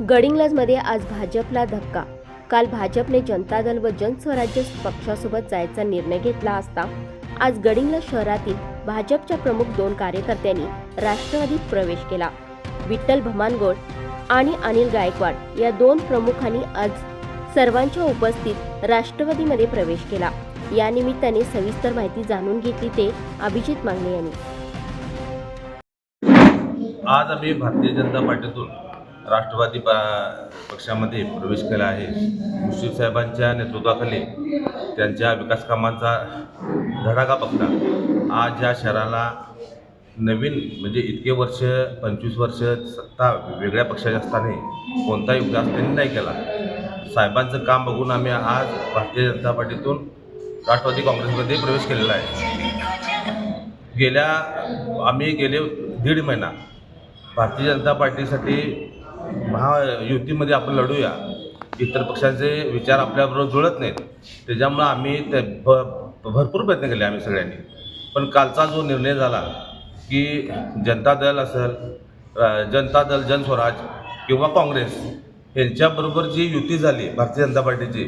गडिंग्लजमध्ये आज भाजपला धक्का. काल भाजपने जनता दल व जनस्वराज्य पक्षासोबत जायचा निर्णय घेतला असता आज गडिंग्लज शहरातील भाजपच्या प्रमुख दोन कार्यकर्त्यांनी राष्ट्रवादीत प्रवेश केला. विठ्ठल भमानगोड आणि अनिल गायकवाड या दोन प्रमुखांनी आज सर्वांच्या उपस्थित राष्ट्रवादीमध्ये प्रवेश केला. या निमित्ताने सविस्तर माहिती जाणून घेतली ते अभिजित मांगले यांनी. आज आम्ही भारतीय जनता पार्टीतून राष्ट्रवादी पा पक्षामध्ये प्रवेश केला आहे. मुश्रीफ साहेबांच्या नेतृत्वाखाली त्यांच्या विकास कामांचा धडाका बघता आज या शहराला नवीन म्हणजे इतके वर्ष पंचवीस वर्ष सत्ता वेगळ्या पक्षाच्या असताना कोणताही विकास त्यांनी नाही केला. साहेबांचं काम बघून आम्ही आज भारतीय जनता पार्टीतून राष्ट्रवादी काँग्रेसमध्ये प्रवेश केलेला आहे. गेल्या आम्ही गेले दीड महिना भारतीय जनता पार्टीसाठी महायुतीमध्ये आपण लढूया. इतर पक्षांचे विचार आपल्याबरोबर जुळत नाहीत. त्याच्यामुळं आम्ही ते भ भरपूर प्रयत्न केले आम्ही सगळ्यांनी. पण कालचा जो निर्णय झाला की जनता दल असेल जनता दल जनस्वराज किंवा काँग्रेस यांच्याबरोबर जी युती झाली भारतीय जनता पार्टीची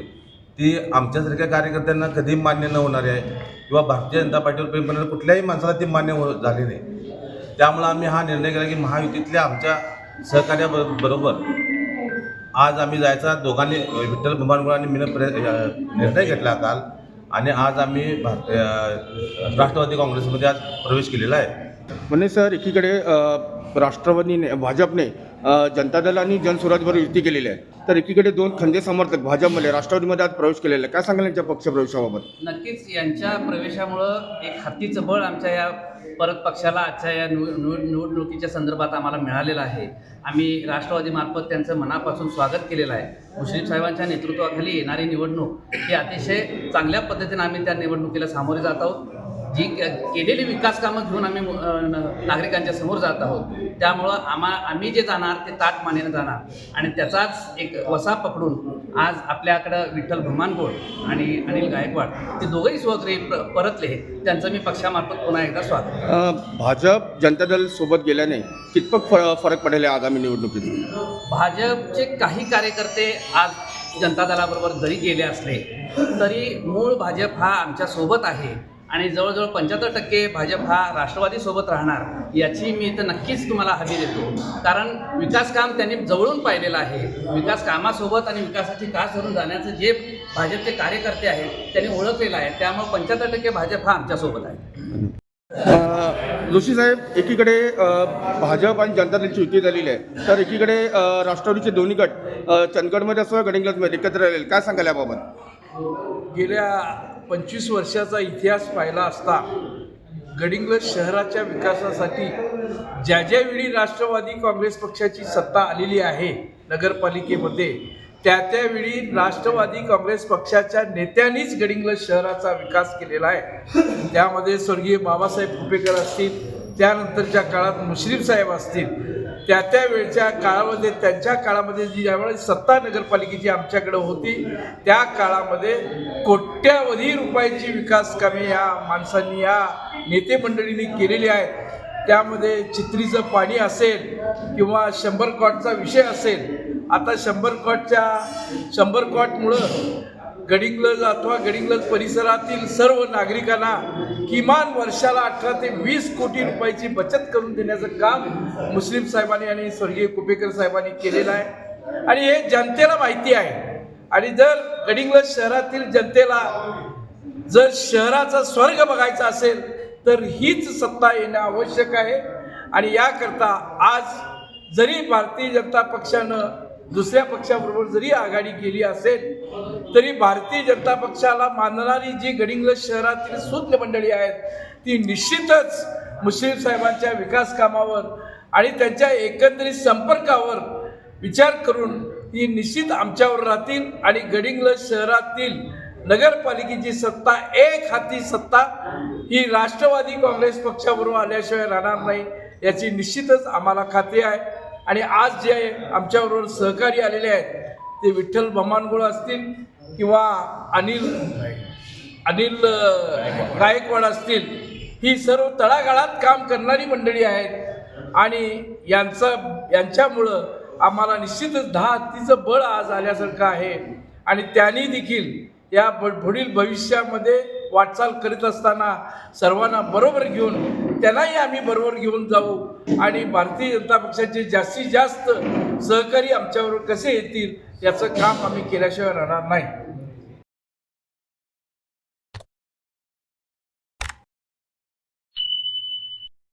ती आमच्यासारख्या कार्यकर्त्यांना कधी मान्य न होणारी आहे किंवा भारतीय जनता पार्टीवर प्रेम करणाऱ्या कुठल्याही माणसाला ती मान्य हो झाली नाही. त्यामुळं आम्ही हा निर्णय केला की महायुतीतल्या आमच्या सहकार्याबरोबर आज आम्ही जायचा दोघांनी विठ्ठल भगवानगुळांनी मीनं प्र निर्णय घेतला काल. आणि आज आम्ही भारत राष्ट्रवादी काँग्रेसमध्ये आज प्रवेश केलेला आहे. म्हणजे सर एकीकडे राष्ट्रवादीने भाजपने जनता दल आणि जनस्वराजवर युती केलेली आहे. तर एकीकडे दोन खंदे समर्थक भाजपमध्ये राष्ट्रवादीमध्ये आज प्रवेश केलेला आहे काय सांगाल यांच्या पक्षप्रवेशाबाबत नक्कीच यांच्या प्रवेशामुळं एक हातीचं बळ आमच्या या परत पक्षाला आजच्या या निवड निवडणुकीच्या संदर्भात आम्हाला मिळालेलं आहे. आम्ही राष्ट्रवादीमार्फत त्यांचं मनापासून स्वागत केलेलं आहे. मुश्रीफ साहेबांच्या नेतृत्वाखाली येणारी निवडणूक ही अतिशय चांगल्या पद्धतीनं आम्ही त्या निवडणुकीला सामोरे जात आहोत. जी केलेली विकास कामं घेऊन आम्ही नागरिकांच्या समोर जात आहोत त्यामुळं आम्हा आम्ही जे जाणार ते ताट मानेनं जाणार. आणि त्याचाच एक वसा पकडून आज आपल्याकडं विठ्ठल भमानगोड आणि अनिल गायकवाड ते दोघंही प्र परतले. त्यांचं मी पक्षामार्फत पुन्हा एकदा स्वागत भाजप जनता दल सोबत गेल्याने कितपत फरक पडेल आगामी निवडणुकीत? भाजपचे काही कार्यकर्ते आज जनता दलाबरोबर जरी गेले असले तरी मूळ भाजप हा आमच्यासोबत आहे. आणि जवळजवळ पंच्याहत्तर टक्के भाजप हा राष्ट्रवादीसोबत राहणार याची मी तर नक्कीच तुम्हाला हमी देतो. कारण विकास काम त्यांनी जवळून पाहिलेलं आहे. विकास कामासोबत आणि विकासाची कास धरून जाण्याचं जे भाजपचे कार्यकर्ते आहेत त्यांनी ओळखलेलं आहे. त्यामुळे पंच्याहत्तर टक्के भाजप हा आमच्यासोबत आहे. जोशी साहेब एकीकडे भाजप आणि जनता दलची युती झालेली आहे. तर एकीकडे राष्ट्रवादीचे दोन्ही गट चंदगडमध्ये असो गडिंग्लजमध्ये एकत्र राहिले काय सांगाल याबाबत? गेल्या पंचवीस वर्षाचा इतिहास पाहिला असता गडिंग्लज शहराच्या विकासासाठी ज्या ज्या वेळी राष्ट्रवादी काँग्रेस पक्षाची सत्ता आलेली आहे नगरपालिकेमध्ये त्या त्यावेळी राष्ट्रवादी काँग्रेस पक्षाच्या नेत्यांनीच गडिंग्लज शहराचा विकास केलेला आहे. त्यामध्ये स्वर्गीय बाबासाहेब कुपेकर असतील त्यानंतरच्या काळात मुश्रीफ साहेब असतील त्या त्या वेळच्या काळामध्ये त्यांच्या काळामध्ये जी ज्यावेळेस सत्ता नगरपालिकेची आमच्याकडे होती त्या काळामध्ये कोट्यावधी रुपयाची विकास कामे या माणसांनी या नेते मंडळींनी केलेली आहेत. त्यामध्ये चित्रीचं पाणी असेल किंवा शंभर कॉटचा विषय असेल आता शंभर कॉटच्या शंभर कॉटमुळं गडिंग्लज अथवा गडिंग्लज परिसरातील सर्व नागरिकांना किमान वर्षाला अठरा ते वीस कोटी रुपयाची बचत करून देण्याचं काम मुस्लिम साहेबांनी आणि स्वर्गीय कुपेकर साहेबांनी केलेलं आहे. आणि हे जनतेला माहिती आहे. आणि जर गडिंग्लज शहरातील जनतेला जर शहराचा स्वर्ग बघायचा असेल तर हीच सत्ता येणं आवश्यक आहे. आणि याकरता आज जरी भारतीय जनता पक्षानं दुसऱ्या पक्षाबरोबर जरी आघाडी केली असेल तरी भारतीय जनता पक्षाला मानणारी जी गडिंग्लज शहरातील सुज्ञ मंडळी आहेत ती निश्चितच मुश्रीफ साहेबांच्या विकास कामावर आणि त्यांच्या एकंदरीत संपर्कावर विचार करून ही निश्चित आमच्यावर राहतील आणि गडिंग्लज शहरातील नगरपालिकेची सत्ता एक हाती सत्ता ही राष्ट्रवादी काँग्रेस पक्षाबरोबर आल्याशिवाय राहणार नाही याची निश्चितच आम्हाला खात्री आहे. आणि आज जे आमच्याबरोबर सहकारी आलेले आहेत ते विठ्ठल भमानगुळ असतील किंवा अनिल अनिल गायकवाड असतील ही सर्व तळागाळात काम करणारी मंडळी आहेत. आणि यांचं यांच्यामुळं आम्हाला निश्चितच दहा हत्तीचं बळ आज आल्यासारखं आहे. आणि त्यांनी देखील या ब- पुढील भविष्यामध्ये वाटचाल करीत असताना सर्वांना बरोबर घेऊन त्यांनाही आम्ही बरोबर घेऊन जाऊ. आणि भारतीय जनता पक्षाचे जास्तीत जास्त सहकारी आमच्याबरोबर कसे येतील याचं काम आम्ही केल्याशिवाय राहणार नाही.